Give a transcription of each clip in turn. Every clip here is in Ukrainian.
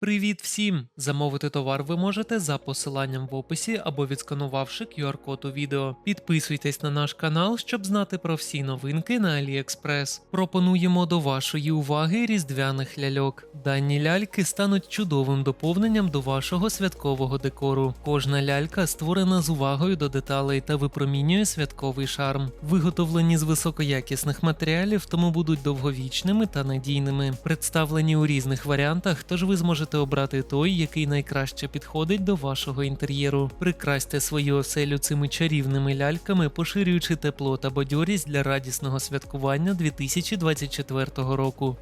Привіт всім! Замовити товар ви можете за посиланням в описі або відсканувавши QR-код у відео. Підписуйтесь на наш канал, щоб знати про всі новинки на AliExpress. Пропонуємо до вашої уваги різдвяних ляльок. Дані ляльки стануть чудовим доповненням до вашого святкового декору. Кожна лялька створена з увагою до деталей та випромінює святковий шарм. Виготовлені з високоякісних матеріалів, тому будуть довговічними та надійними. Представлені у різних варіантах, тож ви зможете обрати той, який найкраще підходить до вашого інтер'єру. Прикрасьте свою оселю цими чарівними ляльками, поширюючи тепло та бадьорість для радісного святкування 2024 року.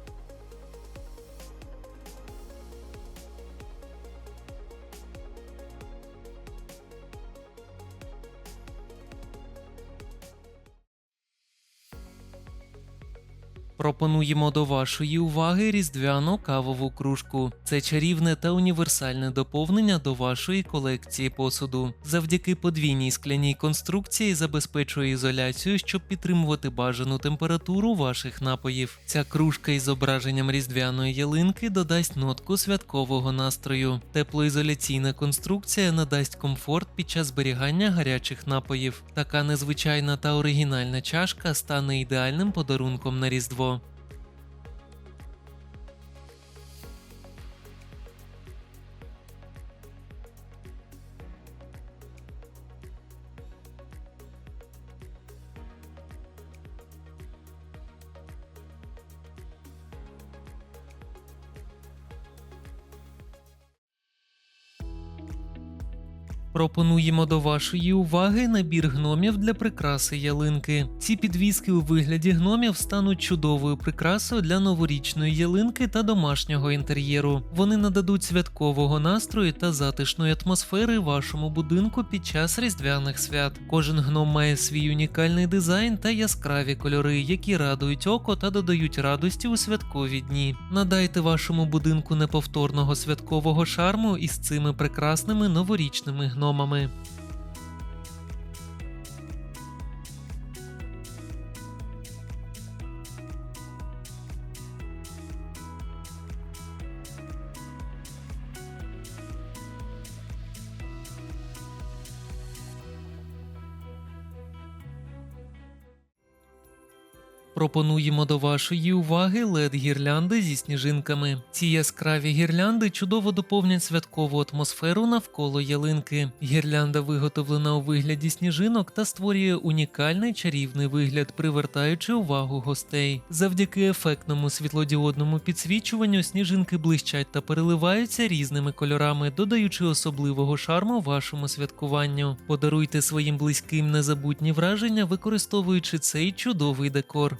Пропонуємо до вашої уваги різдвяну кавову кружку. Це чарівне та універсальне доповнення до вашої колекції посуду. Завдяки подвійній скляній конструкції забезпечує ізоляцію, щоб підтримувати бажану температуру ваших напоїв. Ця кружка із зображенням різдвяної ялинки додасть нотку святкового настрою. Теплоізоляційна конструкція надасть комфорт під час зберігання гарячих напоїв. Така незвичайна та оригінальна чашка стане ідеальним подарунком на різдво. Пропонуємо до вашої уваги набір гномів для прикраси ялинки. Ці підвіски у вигляді гномів стануть чудовою прикрасою для новорічної ялинки та домашнього інтер'єру. Вони нададуть святкового настрою та затишної атмосфери вашому будинку під час різдвяних свят. Кожен гном має свій унікальний дизайн та яскраві кольори, які радують око та додають радості у святкові дні. Надайте вашому будинку неповторного святкового шарму із цими прекрасними новорічними гномами. no mamy Пропонуємо до вашої уваги led гірлянди зі сніжинками. Ці яскраві гірлянди чудово доповнять святкову атмосферу навколо ялинки. Гірлянда виготовлена у вигляді сніжинок та створює унікальний чарівний вигляд, привертаючи увагу гостей. Завдяки ефектному світлодіодному підсвічуванню сніжинки блищать та переливаються різними кольорами, додаючи особливого шарму вашому святкуванню. Подаруйте своїм близьким незабутні враження, використовуючи цей чудовий декор.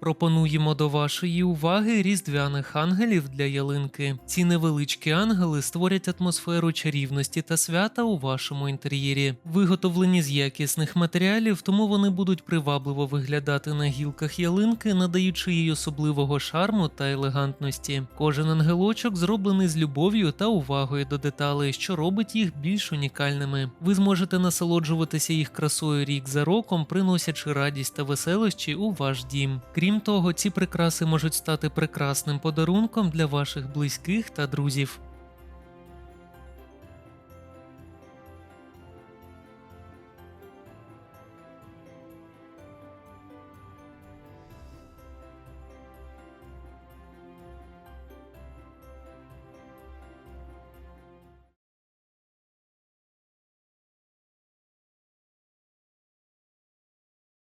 Пропонуємо до вашої уваги різдвяних ангелів для ялинки. Ці невеличкі ангели створять атмосферу чарівності та свята у вашому інтер'єрі. Виготовлені з якісних матеріалів, тому вони будуть привабливо виглядати на гілках ялинки, надаючи їй особливого шарму та елегантності. Кожен ангелочок зроблений з любов'ю та увагою до деталей, що робить їх більш унікальними. Ви зможете насолоджуватися їх красою рік за роком, приносячи радість та веселощі у ваш дім. Крім того, ці прикраси можуть стати прекрасним подарунком для ваших близьких та друзів.